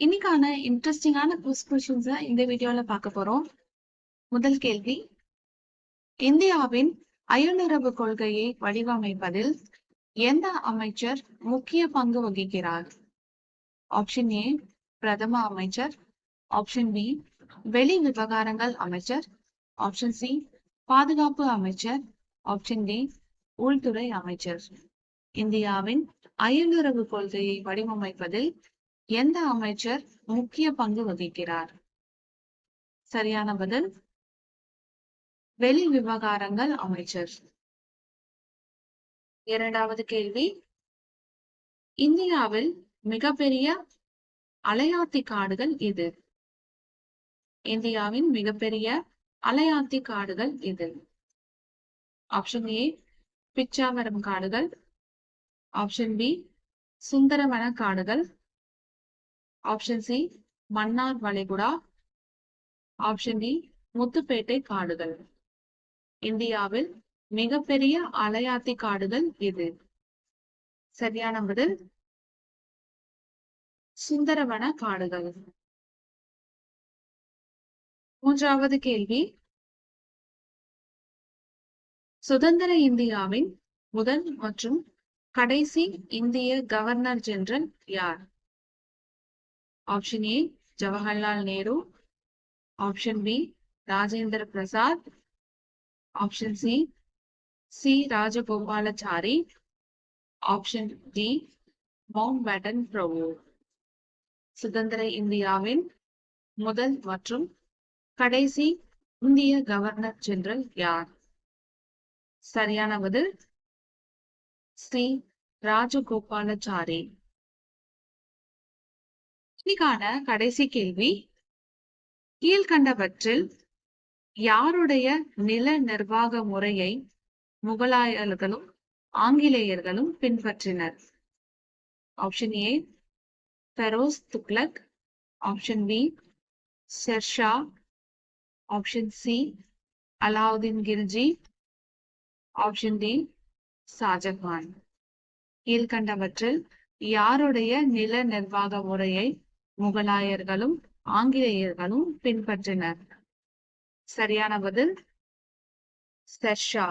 இன்னைக்கான இன்ட்ரெஸ்டிங்கான குவிஸ் கொஸ்டின்ஸ இந்த வீடியோல பார்க்க போறோம். முதல் கேள்வி இந்தியாவின் அயலுறவு கொள்கையை வடிவமைப்பதில் எந்த அமைச்சர் முக்கிய பங்கு வகிக்கிறார்? ஆப்ஷன் ஏ பிரதம அமைச்சர் ஆப்ஷன் பி வெளி விவகாரங்கள் அமைச்சர் ஆப்ஷன் சி பாதுகாப்பு அமைச்சர் ஆப்ஷன் டி உள்துறை அமைச்சர் இந்தியாவின் அயலுறவு கொள்கையை வடிவமைப்பதில் எந்த அமைச்சர் முக்கிய பங்கு வகிக்கிறார்? சரியான பதில் வெளி விவகாரங்கள் அமைச்சர். இரண்டாவது கேள்வி இந்தியாவில் மிகப்பெரிய அலையாத்தி காடுகள் எது? இந்தியாவின் மிகப்பெரிய அலையாத்தி காடுகள் எது? ஆப்ஷன் ஏ பிச்சாவரம் காடுகள். ஆப்ஷன் பி சுந்தரவன காடுகள். ஆப்ஷன் சி மன்னார் வளைகுடா. ஆப்ஷன் டி முத்துப்பேட்டை காடுகள். இந்தியாவில் மிகப்பெரிய அலையாத்தி காடுகள் எது? சரியான பதில் சுந்தரவன காடுகள். மூன்றாவது கேள்வி. சுதந்திர இந்தியாவின் முதல் மற்றும் கடைசி இந்திய கவர்னர் ஜெனரல் யார்? Option A Jawaharlal Nehru option B Rajendra Prasad option C C Rajagopalachari option D Mountbatten பிரபு சுதந்திர இந்தியாவின் முதல் மற்றும் கடைசி இந்திய கவர்னர் ஜெனரல் யார்? சரியான பதில் ஸ்ரீ ராஜகோபாலாச்சாரி. இன்னைக்கான கடைசி கேள்வி. கீழ்கண்டவற்றில் யாருடைய நில நிர்வாக முறையை முகலாயர்களும் ஆங்கிலேயர்களும் பின்பற்றினர்? Option A Feroz Tughlaq option B Sher Shah option C Alauddin Khilji option D Shah Jahan கீழ்கண்டவற்றில் யாருடைய நில நிர்வாக முறையை முகலாயர்களும் ஆங்கிலேயர்களும் பின்பற்றினர். சரியான பதில்? ஷெர்ஷா.